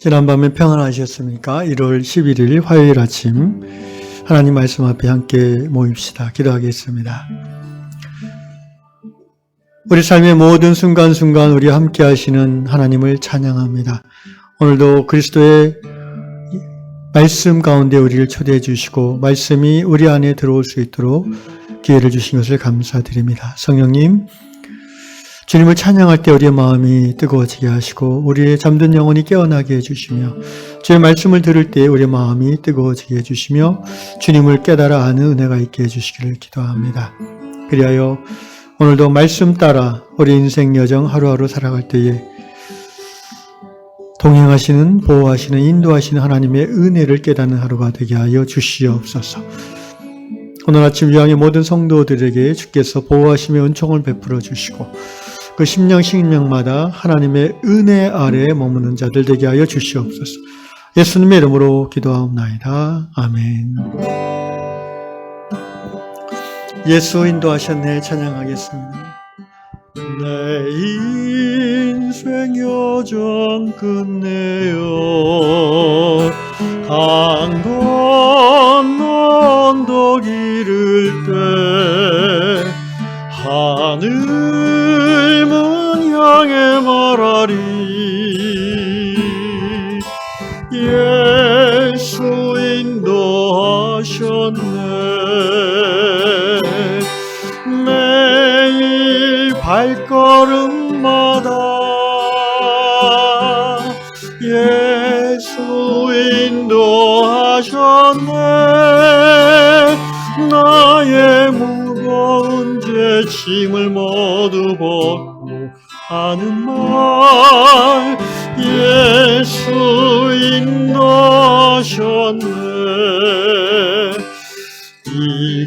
지난밤에 평안하셨습니까? 1월 11일 화요일 아침 하나님 말씀 앞에 함께 모입시다. 기도하겠습니다. 우리 삶의 모든 순간순간 우리 함께 하시는 하나님을 찬양합니다. 오늘도 그리스도의 말씀 가운데 우리를 초대해 주시고 말씀이 우리 안에 들어올 수 있도록 기회를 주신 것을 감사드립니다. 성령님, 주님을 찬양할 때 우리의 마음이 뜨거워지게 하시고 우리의 잠든 영혼이 깨어나게 해주시며 주의 말씀을 들을 때 우리의 마음이 뜨거워지게 해주시며 주님을 깨달아 아는 은혜가 있게 해주시기를 기도합니다. 그리하여 오늘도 말씀 따라 우리 인생 여정 하루하루 살아갈 때에 동행하시는 보호하시는 인도하시는 하나님의 은혜를 깨닫는 하루가 되게 하여 주시옵소서. 오늘 아침 유황의 모든 성도들에게 주께서 보호하시며 은총을 베풀어 주시고 그 심령 식령마다 하나님의 은혜 아래에 머무는 자들 되게 하여 주시옵소서. 예수님의 이름으로 기도하옵나이다. 아멘. 예수 인도하셨네 찬양하겠습니다. 내 인생 여정 끝내어 강 건너 언덕 이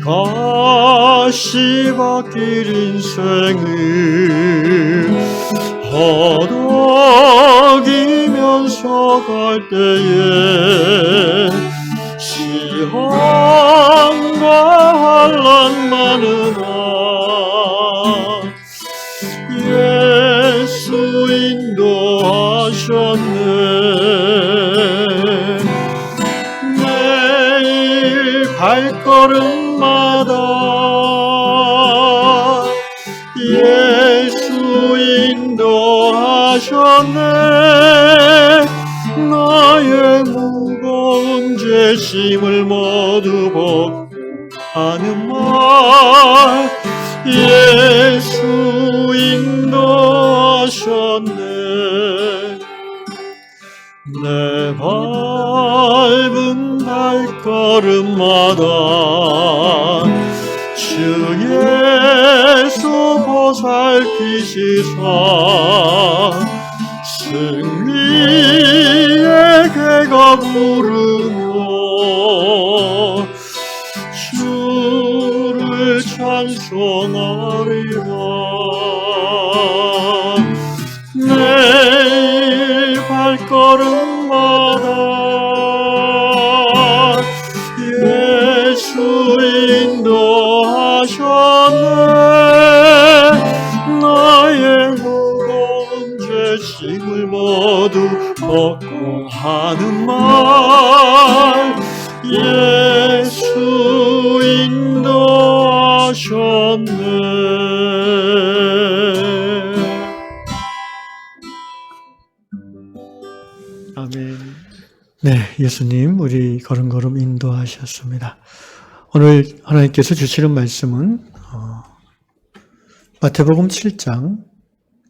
이것이 바뀔 인생을 허덕이면서 갈 때에 환란 많으나 예수 인도하셨네. 발걸음 죄심을 모두 벗고 하는 말 예수 인도하셨네. 내 밟은 발걸음마다 주 예수 보살피시사 승리의 개가 부르며 주를 찬송하리라. 매일 발걸음 예수님, 우리 걸음걸음 인도하셨습니다. 오늘 하나님께서 주시는 말씀은 어, 마태복음 7장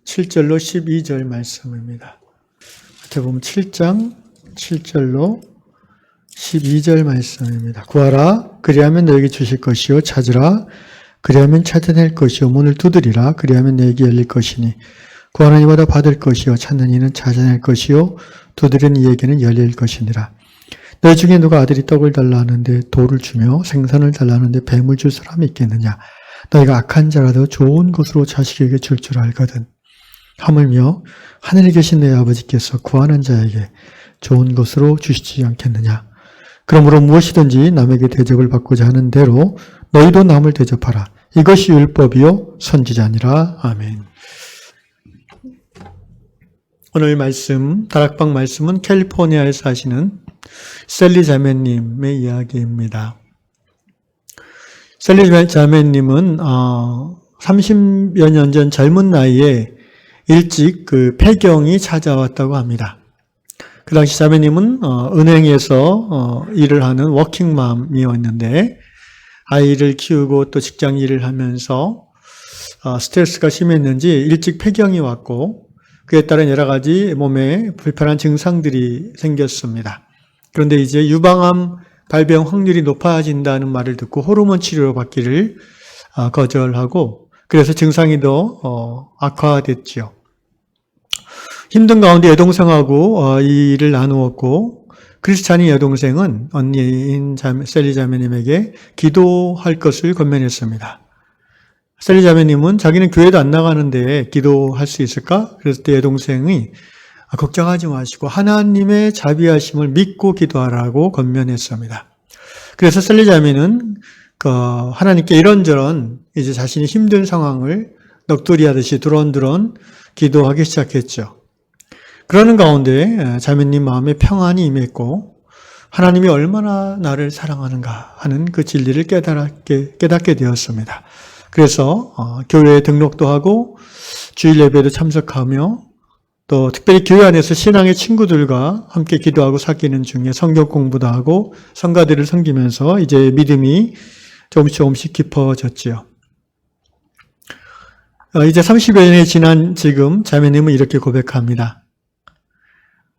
7절로 12절 말씀입니다. 마태복음 7장 7절로 12절 말씀입니다. 구하라, 그리하면 너에게 주실 것이요. 찾으라, 그리하면 찾아낼 것이요. 문을 두드리라, 그리하면 너에게 열릴 것이니. 구하는 이마다 받을 것이요 찾는 이는 찾아낼 것이요 두드리는 이에게는 열릴 것이니라. 너희 중에 누가 아들이 떡을 달라 하는데 돌을 주며 생선을 달라 하는데 뱀을 줄 사람이 있겠느냐? 너희가 악한 자라도 좋은 것으로 자식에게 줄 줄 알거든. 하물며 하늘에 계신 내 아버지께서 구하는 자에게 좋은 것으로 주시지 않겠느냐? 그러므로 무엇이든지 남에게 대접을 받고자 하는 대로 너희도 남을 대접하라. 이것이 율법이요 선지자니라. 아멘. 오늘 말씀, 다락방 말씀은 캘리포니아에 사시는 셀리 자매님의 이야기입니다. 셀리 자매님은 어, 30여 년 전 젊은 나이에 일찍 그 폐경이 찾아왔다고 합니다. 그 당시 자매님은 어, 은행에서 어, 일을 하는 워킹맘이었는데 아이를 키우고 또 직장 일을 하면서 어, 스트레스가 심했는지 일찍 폐경이 왔고 그에 따른 여러 가지 몸에 불편한 증상들이 생겼습니다. 그런데 이제 유방암 발병 확률이 높아진다는 말을 듣고 호르몬 치료를 받기를 아, 거절하고 그래서 증상이 더 어, 악화됐지요. 힘든 가운데 여동생하고 어, 이 일을 나누었고 크리스찬이 여동생은 언니인 셀리 자매님에게 기도할 것을 권면했습니다. 셀리 자매님은 자기는 교회도 안 나가는데 기도할 수 있을까? 그랬을 때 여동생이 아, 걱정하지 마시고 하나님의 자비하심을 믿고 기도하라고 권면했습니다. 그래서 셀리 자매는 그 하나님께 이런저런 이제 자신이 힘든 상황을 넋두리 하듯이 두런두런 기도하기 시작했죠. 그러는 가운데 자매님 마음에 평안이 임했고 하나님이 얼마나 나를 사랑하는가 하는 그 진리를 깨닫게, 깨닫게 되었습니다. 그래서 어, 교회에 등록도 하고 주일 예배도 참석하며 또 특별히 교회 안에서 신앙의 친구들과 함께 기도하고 사귀는 중에 성경 공부도 하고 성가들을 섬기면서 이제 믿음이 조금씩 조금씩 깊어졌지요. 어, 이제 30여 년이 지난 지금 자매님은 이렇게 고백합니다.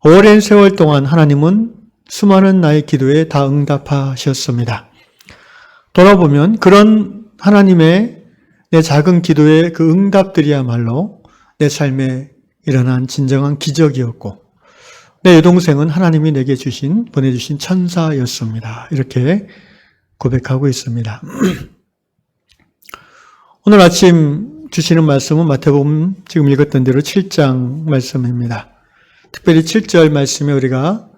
오랜 세월 동안 하나님은 수많은 나의 기도에 다 응답하셨습니다. 돌아보면 그런 하나님의 내 작은 기도의 그 응답들이야말로 내 삶에 일어난 진정한 기적이었고 내 여동생은 하나님이 내게 주신 보내주신 천사였습니다. 이렇게 고백하고 있습니다. 오늘 아침 주시는 말씀은 마태복음 지금 읽었던 대로 7장 말씀입니다. 특별히 7절 말씀에 우리가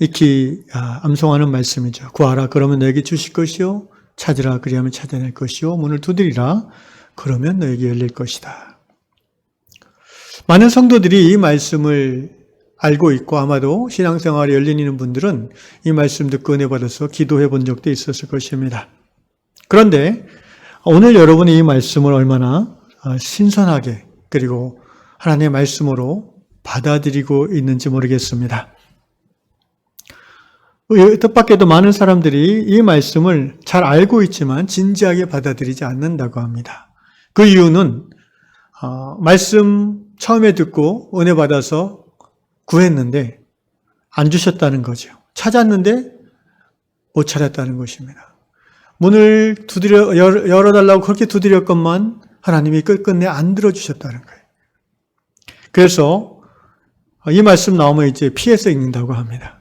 익히 아, 암송하는 말씀이죠. 구하라 그러면 너에게 주실 것이요 찾으라 그리하면 찾아낼 것이요 문을 두드리라 그러면 너에게 열릴 것이다. 많은 성도들이 이 말씀을 알고 있고 아마도 신앙생활에 열린 있는 분들은 이 말씀 듣고 은혜 받아서 기도해 본 적도 있었을 것입니다. 그런데 오늘 여러분이 이 말씀을 얼마나 아, 신선하게 그리고 하나님의 말씀으로 받아들이고 있는지 모르겠습니다. 뜻밖에도 많은 사람들이 이 말씀을 잘 알고 있지만 진지하게 받아들이지 않는다고 합니다. 그 이유는 어, 말씀 처음에 듣고 은혜 받아서 구했는데 안 주셨다는 거죠. 찾았는데 못 찾았다는 것입니다. 문을 두드려 열어 달라고 그렇게 두드렸건만 하나님이 끝끝내 안 들어 주셨다는 거예요. 그래서 이 말씀 나오면 이제 피해서 읽는다고 합니다.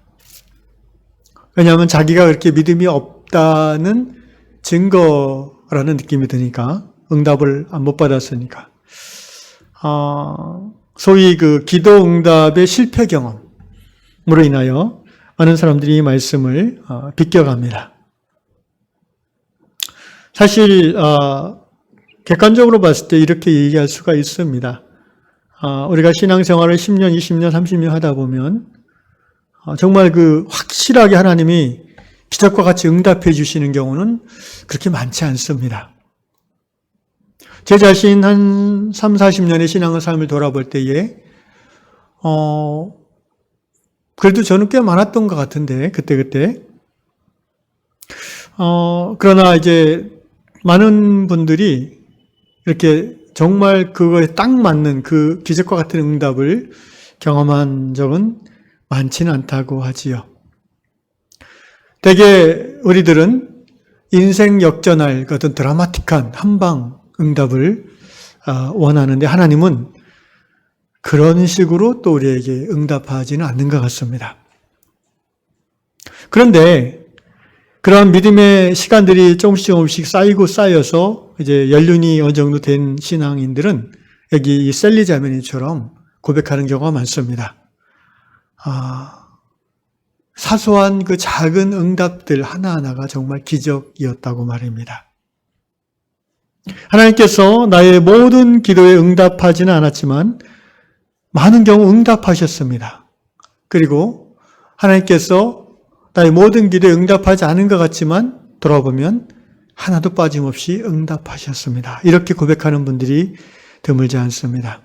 왜냐하면 자기가 그렇게 믿음이 없다는 증거라는 느낌이 드니까 응답을 못 받았으니까. 어, 소위 그 기도 응답의 실패 경험으로 인하여 많은 사람들이 이 말씀을 어, 비껴갑니다. 사실 어, 객관적으로 봤을 때 이렇게 얘기할 수가 있습니다. 어, 우리가 신앙생활을 10년, 20년, 30년 하다 보면 어, 정말 그 확실하게 하나님이 기적과 같이 응답해 주시는 경우는 그렇게 많지 않습니다. 제 자신 한 3, 40년의 신앙의 삶을 돌아볼 때에, 어, 그래도 저는 꽤 많았던 것 같은데, 그때그때. 어, 그러나 이제 많은 분들이 이렇게 정말 그거에 딱 맞는 그 기적과 같은 응답을 경험한 적은 많지는 않다고 하지요. 대개 우리들은 인생 역전할 그 어떤 드라마틱한 한방 응답을 아, 원하는데 하나님은 그런 식으로 또 우리에게 응답하지는 않는 것 같습니다. 그런데 그러한 믿음의 시간들이 조금씩 조금씩 쌓이고 쌓여서 이제 연륜이 어느 정도 된 신앙인들은 여기 이 셀리 자매니처럼 고백하는 경우가 많습니다. 아, 사소한 그 작은 응답들 하나하나가 정말 기적이었다고 말입니다. 하나님께서 나의 모든 기도에 응답하지는 않았지만 많은 경우 응답하셨습니다. 그리고 하나님께서 나의 모든 기도에 응답하지 않은 것 같지만 돌아보면 하나도 빠짐없이 응답하셨습니다. 이렇게 고백하는 분들이 드물지 않습니다.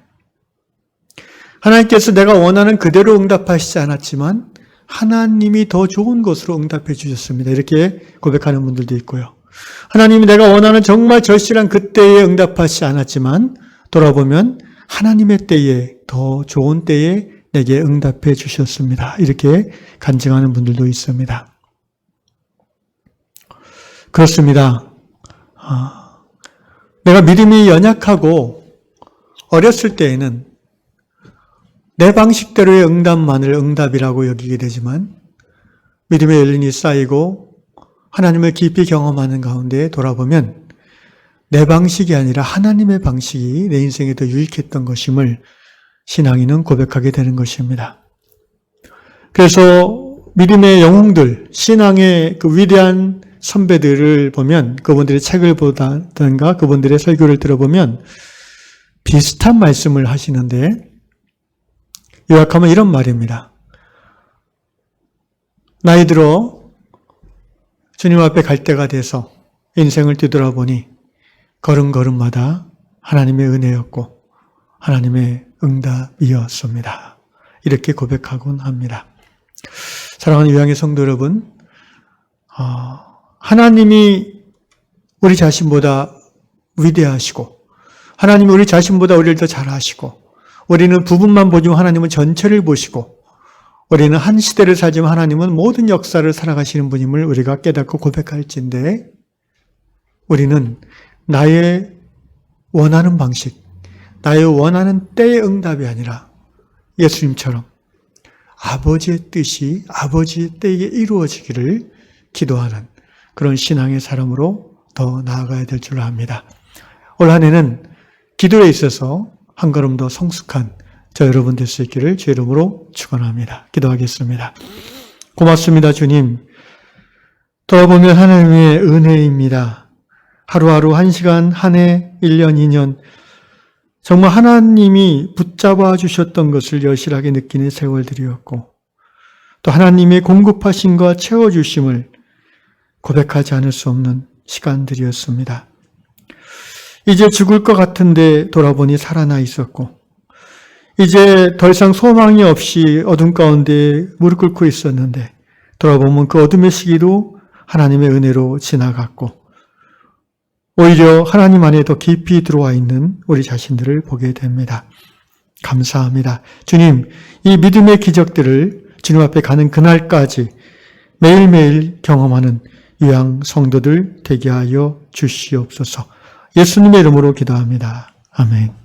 하나님께서 내가 원하는 그대로 응답하시지 않았지만 하나님이 더 좋은 것으로 응답해 주셨습니다. 이렇게 고백하는 분들도 있고요. 하나님이 내가 원하는 정말 절실한 그때에 응답하시지 않았지만 돌아보면 하나님의 때에 더 좋은 때에 내게 응답해 주셨습니다. 이렇게 간증하는 분들도 있습니다. 그렇습니다. 아, 내가 믿음이 연약하고 어렸을 때에는 내 방식대로의 응답만을 응답이라고 여기게 되지만 믿음의 열린이 쌓이고 하나님을 깊이 경험하는 가운데 돌아보면 내 방식이 아니라 하나님의 방식이 내 인생에 더 유익했던 것임을 신앙인은 고백하게 되는 것입니다. 그래서 믿음의 영웅들, 신앙의 그 위대한 선배들을 보면 그분들의 책을 보다든가 그분들의 설교를 들어보면 비슷한 말씀을 하시는데 요약하면 이런 말입니다. 나이 들어 주님 앞에 갈 때가 돼서 인생을 뒤돌아보니 걸음걸음마다 하나님의 은혜였고 하나님의 응답이었습니다. 이렇게 고백하곤 합니다. 사랑하는 유양의 성도 여러분, 어, 하나님이 우리 자신보다 위대하시고 하나님이 우리 자신보다 우리를 더 잘하시고 우리는 부분만 보지만 하나님은 전체를 보시고 우리는 한 시대를 살지만 하나님은 모든 역사를 살아가시는 분임을 우리가 깨닫고 고백할진데 우리는 나의 원하는 방식, 나의 원하는 때의 응답이 아니라 예수님처럼 아버지의 뜻이 아버지의 때에 이루어지기를 기도하는 그런 신앙의 사람으로 더 나아가야 될줄 압니다. 올 한 해는 기도에 있어서 한 걸음 더 성숙한 저 여러분 될 수 있기를 주 이름으로 축원합니다. 기도하겠습니다. 고맙습니다, 주님. 돌아보면 하나님의 은혜입니다. 하루하루 한 시간, 한 해, 1년, 2년, 정말 하나님이 붙잡아 주셨던 것을 여실하게 느끼는 세월들이었고, 또 하나님의 공급하심과 채워주심을 고백하지 않을 수 없는 시간들이었습니다. 이제 죽을 것 같은데 돌아보니 살아나 있었고, 이제 더 이상 소망이 없이 어둠 가운데 무릎 꿇고 있었는데, 돌아보면 그 어둠의 시기도 하나님의 은혜로 지나갔고, 오히려 하나님 안에 더 깊이 들어와 있는 우리 자신들을 보게 됩니다. 감사합니다. 주님, 이 믿음의 기적들을 주님 앞에 가는 그날까지 매일매일 경험하는 유양 성도들 되게 하여 주시옵소서. 예수님의 이름으로 기도합니다. 아멘.